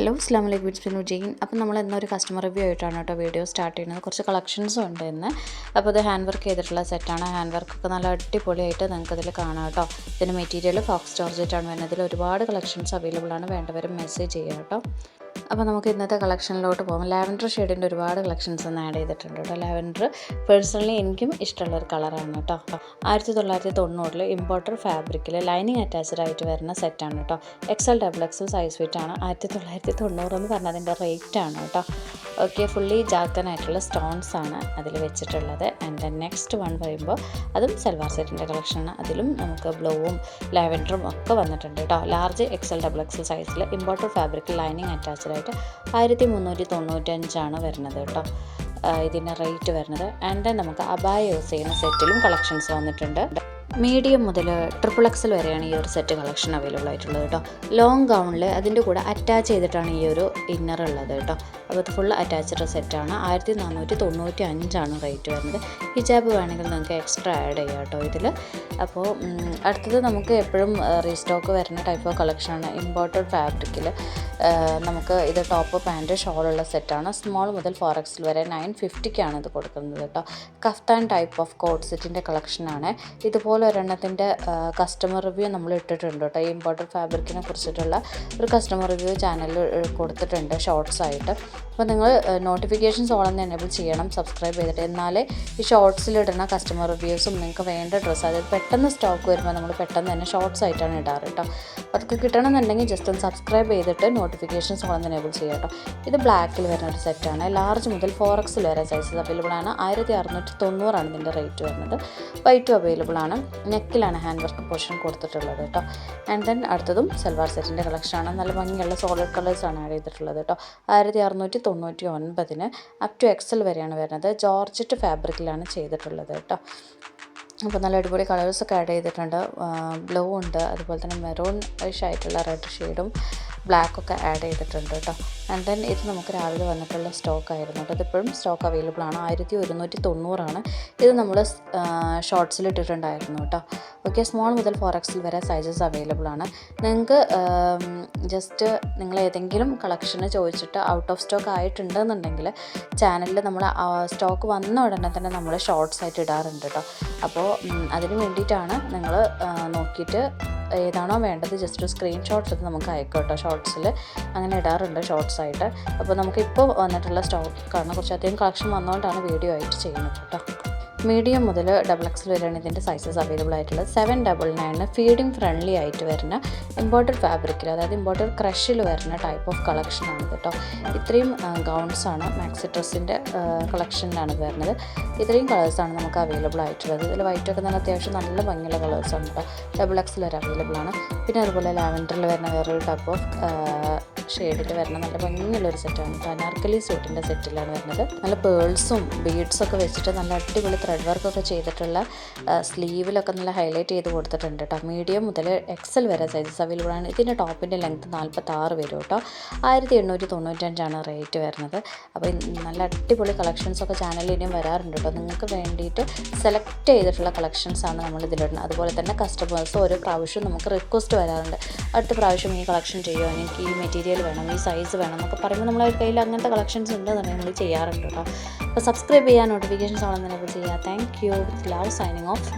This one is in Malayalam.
ഹലോ അസ്ലാം വലൈക്കും ഇറ്റ്സ് ബിനു അപ്പം നമ്മൾ എന്നൊരു കസ്റ്റമർ റിവ്യൂ ആയിട്ടാണ് കേട്ടോ വീഡിയോ സ്റ്റാർട്ട് ചെയ്യുന്നത്. കുറച്ച് കളക്ഷൻസും ഉണ്ട് ഇന്ന്. അപ്പോൾ ഇത് ഹാൻഡ് വർക്ക് ചെയ്തിട്ടുള്ള സെറ്റാണ് ഹാൻഡ് വർക്ക് ഒക്കെ നല്ല അടിപൊളിയായിട്ട് നിങ്ങൾക്ക് ഇതിൽ കാണാം കേട്ടോ. ഇതിന് മെറ്റീരിയൽ ഫോക്സ് ജോർജറ്റാണ് വരുന്നത്. ഇതിൽ ഒരുപാട് കളക്ഷൻസ് അവൈലബിൾ ആണ്. വേണ്ടവരും മെസ്സേജ് ചെയ്യുക കേട്ടോ. അപ്പോൾ നമുക്ക് ഇന്നത്തെ കളക്ഷനിലോട്ട് പോകാം. ലാവൻഡർ ഷെയ്ഡിന്റെ ഒരുപാട് കളക്ഷൻസ് ഒന്ന് ആഡ് ചെയ്തിട്ടുണ്ട് കേട്ടോ. ലാവൻഡർ പേഴ്സണലി എനിക്കും ഇഷ്ടമുള്ള ഒരു കളറാണ് കേട്ടോ. ആയിരത്തി തൊള്ളായിരത്തി തൊണ്ണൂറിൽ ഇമ്പോർട്ടർ ഫാബ്രിക്കിൽ ലൈനിങ് അറ്റാച്ച്ഡ് ആയിട്ട് വരുന്ന സെറ്റാണ് കേട്ടോ. XL double XL size fit ആണ്. ആയിരത്തി തൊള്ളായിരത്തി തൊണ്ണൂറ് എന്ന് പറഞ്ഞാൽ അതിന്റെ റേറ്റ് ആണ് കേട്ടോ. ഓക്കെ ഫുള്ളി ജാക്കനായിട്ടുള്ള സ്റ്റോൺസ് ആണ് അതിൽ വെച്ചിട്ടുള്ളത്. ആൻഡ് നെക്സ്റ്റ് വൺ പറയുമ്പോൾ അതും സൽവാർ സെറ്റിന്റെ കളക്ഷനാണ് അതിലും നമുക്ക് ബ്ലൂവും ലാവൻഡറും ഒക്കെ വന്നിട്ടുണ്ട് കേട്ടോ ലാർജ് എക്സൽ ഡബിൾ എക്സൽ സൈസിൽ ഇമ്പോർട്ടൻ ഫാബ്രിക് ലൈനിങ് അറ്റാച്ച്ഡ് ആയിട്ട് ആയിരത്തി മുന്നൂറ്റി തൊണ്ണൂറ്റഞ്ചാണ് വരുന്നത് കേട്ടോ ഇതിന്റെ റേറ്റ് വരുന്നത്. ആൻഡ് നമുക്ക് അബായ യൂസ് ചെയ്യുന്ന സെറ്റിലും കളക്ഷൻസ് വന്നിട്ടുണ്ട്. മീഡിയം മുതൽ ട്രിപ്പിൾ എക്സൽ വരെയാണ് ഈ ഒരു സെറ്റ് കളക്ഷൻ അവൈലബിൾ ആയിട്ടുള്ളത് കേട്ടോ ലോങ് ഗൗണിൽ അതിന്റെ കൂടെ അറ്റാച്ച് ചെയ്തിട്ടാണ് ഈ ഒരു ഇന്നർ ഉള്ളത് കേട്ടോ അപ്പോൾ ഫുൾ അറ്റാച്ച്ഡ് സെറ്റാണ് ആയിരത്തി നാനൂറ്റി തൊണ്ണൂറ്റി അഞ്ചാണ് റേറ്റ് വരുന്നത്. ഹിജാബ് വേണമെങ്കിൽ നിങ്ങൾക്ക് എക്സ്ട്രാ ആഡ് ചെയ്യാം കേട്ടോ ഇതിൽ അപ്പോൾ അടുത്തത് നമുക്ക് എപ്പോഴും റീസ്റ്റോക്ക് വരുന്ന ടൈപ്പ് ഓഫ് കളക്ഷനാണ് ഇമ്പോർട്ടഡ് ഫാബ്രിക്കിൽ നമുക്ക് ഇത് ടോപ്പ് പാന്റ് ഷോളുള്ള സെറ്റാണ് സ്മോൾ മുതൽ ഫോർ എക്സിൽ വരെ നയൻ ഫിഫ്റ്റിക്കാണ് ഇത് കൊടുക്കുന്നത് കേട്ടോ കഫ്താൻ ടൈപ്പ് ഓഫ് കോഡ് സെറ്റിന്റെ കളക്ഷനാണ് ഇതുപോലെ ഒരെണ്ണത്തിന്റെ കസ്റ്റമർ റിവ്യൂ നമ്മൾ ഇട്ടിട്ടുണ്ട് കേട്ടോ ഈ ഇമ്പോർട്ടഡ് ഫാബ്രിക്കിനെ കുറിച്ചിട്ടുള്ള ഒരു കസ്റ്റമർ റിവ്യൂ ചാനലിൽ കൊടുത്തിട്ടുണ്ട് ഷോർട്സ് ആയിട്ട്. അപ്പോൾ നിങ്ങൾ നോട്ടിഫിക്കേഷൻസ് ഓളൊന്ന് എനേബിൾ ചെയ്യണം സബ്സ്ക്രൈബ് ചെയ്തിട്ട്. എന്നാലേ ഈ ഷോർട്സിലിടുന്ന കസ്റ്റമർ റിവ്യൂസും നിങ്ങൾക്ക് വേണ്ട ഡ്രസ്സ് അതായത് പെട്ടെന്ന് സ്റ്റോക്ക് വരുമ്പോൾ നമ്മൾ പെട്ടെന്ന് തന്നെ ഷോർട്സ് ആയിട്ടാണ് ഇടാറ് കേട്ടോ അതൊക്കെ കിട്ടണമെന്നുണ്ടെങ്കിൽ ജസ്റ്റ് ഒന്ന് സബ്സ്ക്രൈബ് ചെയ്തിട്ട് നോട്ടിഫിക്കേഷൻസ് ഓൺ എനേബിൾ ചെയ്യുക കേട്ടോ ഇത് ബ്ലാക്കിൽ വരുന്ന ഒരു സെറ്റാണ് ലാർജ് മുതൽ ഫോർ എക്സിൽ വരെ സൈസസ് അവൈലബിൾ ആണ്. ആയിരത്തി അറുന്നൂറ്റി തൊണ്ണൂറാണ് ഇതിന്റെ റേറ്റ് വരുന്നത്. വൈറ്റും അവൈലബിൾ ആണ്. നെക്കിലാണ് ഹാൻഡ് വർക്ക് പോർഷൻ കൊടുത്തിട്ടുള്ളത് കേട്ടോ ആൻഡ് ദെൻ അടുത്തതും സൽവാർ സെറ്റിന്റെ കളക്ഷനാണ് നല്ല ഭംഗിയുള്ള സോളിഡ് കളേഴ്സാണ് ആഡ് ചെയ്തിട്ടുള്ളത് കേട്ടോ ആയിരത്തി അറുന്നൂറ്റി തൊണ്ണൂറ്റി ഒൻപതിന് അപ് ടു എക്സൽ വരെയാണ് വരുന്നത്. ജോർജറ്റ് ഫാബ്രിക്കിലാണ് ചെയ്തിട്ടുള്ളത് കേട്ടോ അപ്പോൾ നല്ല അടിപൊളി കളേഴ്സൊക്കെ ആഡ് ചെയ്തിട്ടുണ്ട്. ബ്ലൂ ഉണ്ട് അതുപോലെ തന്നെ മെറൂൺ ആയിട്ടുള്ള റെഡ് ഷെയ്ഡും ബ്ലാക്കൊക്കെ ആഡ് ചെയ്തിട്ടുണ്ട് കേട്ടോ ആൻഡ് ദെൻ ഇത് നമുക്ക് രാവിലെ വന്നിട്ടുള്ള സ്റ്റോക്ക് ആയിരുന്നു. കേട്ടോ ഇതിപ്പോഴും സ്റ്റോക്ക് അവൈലബിൾ ആണ്. ആയിരത്തി ഒരുന്നൂറ്റി തൊണ്ണൂറാണ് ഇത് നമ്മൾ ഷോർട്സിൽ ഇട്ടിട്ടുണ്ടായിരുന്നു കേട്ടോ ഓക്കെ സ്മോൾ മുതൽ ഫോർ എക്സിൽ വരെ സൈസസ് അവൈലബിൾ ആണ്. നിങ്ങൾക്ക് ജസ്റ്റ് നിങ്ങൾ ഏതെങ്കിലും കളക്ഷന് ചോദിച്ചിട്ട് ഔട്ട് ഓഫ് സ്റ്റോക്ക് ആയിട്ടുണ്ടെന്നുണ്ടെങ്കിൽ ചാനലിൽ നമ്മൾ സ്റ്റോക്ക് വന്ന ഉടനെ തന്നെ നമ്മൾ ഷോർട്സ് ആയിട്ട് ഇടാറുണ്ട് കേട്ടോ അപ്പോൾ അതിന് വേണ്ടിയിട്ടാണ് നിങ്ങൾ നോക്കിയിട്ട് ഏതാണോ വേണ്ടത് ജസ്റ്റ് ഒരു സ്ക്രീൻഷോട്ട് എടുത്ത് നമുക്ക് അയക്കാം കേട്ടോ ഷോർട്സിൽ അങ്ങനെ ഇടാറുണ്ട് ഷോർട്സ് ആയിട്ട് അപ്പോൾ നമുക്ക് സ്റ്റോക്ക് വന്നിട്ടുള്ള സ്റ്റോക്കാണ് കുറച്ചധികം കളക്ഷൻ വന്നുകൊണ്ടാണ് വീഡിയോ ആയിട്ട് ചെയ്യുന്നത് കേട്ടോ. മീഡിയം മുതൽ ഡബിൾ എക്സൽ വരെയാണ് ഇതിന്റെ സൈസസ് അവൈലബിൾ ആയിട്ടുള്ളത്. Seven double nine feeding friendly ആയിട്ട് വരുന്ന ഇമ്പോർട്ടഡ് ഫാബ്രിക്കിൽ അതായത് ഇമ്പോർട്ടഡ് ക്രഷിൽ വരുന്ന ടൈപ്പ് ഓഫ് കളക്ഷനാണ് കേട്ടോ ഇത്രയും ഗൗൺസാണ് മാക്സി ഡ്രസ്സിന്റെ കളക്ഷനിലാണ് വരുന്നത്. ഇത്രയും കളേഴ്സാണ് നമുക്ക് അവൈലബിൾ ആയിട്ടുള്ളത്. ഇതിൽ വൈറ്റൊക്കെ നല്ല അത്യാവശ്യം നല്ല ഭംഗിയുള്ള കളേഴ്സാണ് കേട്ടോ ഡബിൾ എക്സൽ വരെ അവൈലബിൾ ആണ്. പിന്നെ അതുപോലെ ലാവൻഡറിൽ വരുന്ന വേറൊരു ടൈപ്പ് ഓഫ് ഷെയ്ഡിൽ വരുന്ന നല്ല ഭംഗിയുള്ളൊരു സെറ്റാണ്. പനാർക്കലി അനാർക്കലി സെറ്റിലാണ് വരുന്നത്. നല്ല പേൾസും ഒക്കെ വെച്ചിട്ട് നല്ല അടിപൊളി ത്രെഡ് വർക്കൊക്കെ ചെയ്തിട്ടുള്ള സ്ലീവിലൊക്കെ നല്ല ഹൈലൈറ്റ് ചെയ്ത് കൊടുത്തിട്ടുണ്ട് കേട്ടോ മീഡിയം മുതൽ എക്സൽ വരെ സൈസസ് അവൈലബിൾ ആണ്. ഇതിന്റെ ടോപ്പിന്റെ ലെങ്ത് നാൽപ്പത്തി ആറ് വരും കേട്ടോ ആയിരത്തി എണ്ണൂറ്റി തൊണ്ണൂറ്റഞ്ചാണ് റേറ്റ് വരുന്നത്. അപ്പോൾ നല്ല അടിപൊളി കളക്ഷൻസൊക്കെ ചാനലിൽ ഇനിയും വരാറുണ്ട് കേട്ടോ നിങ്ങൾക്ക് വേണ്ടിയിട്ട് സെലക്ട് ചെയ്തിട്ടുള്ള കളക്ഷൻസ് ആണ് നമ്മൾ ഇതിലിടുന്നത്. അതുപോലെ തന്നെ കസ്റ്റമേഴ്സ് ഓരോ പ്രാവശ്യം നമുക്ക് റിക്വസ്റ്റ് വരാറുണ്ട്. അടുത്ത പ്രാവശ്യം ഈ കളക്ഷൻ ചെയ്യുമോ എനിക്ക് ഈ മെറ്റീരിയൽ വേണം ഈ സൈസ് വേണം എന്നൊക്കെ പറയുമ്പോൾ നമ്മളെ കയ്യിൽ അങ്ങനത്തെ കളക്ഷൻസ് ഉണ്ട് തന്നെ നമ്മൾ ചെയ്യാറുണ്ട് കേട്ടോ. അപ്പോൾ സബ്സ്ക്രൈബ് ചെയ്യാൻ നോട്ടിഫിക്കേഷൻസ് ആണെന്ന് ചെയ്യാം. Thank you with love signing off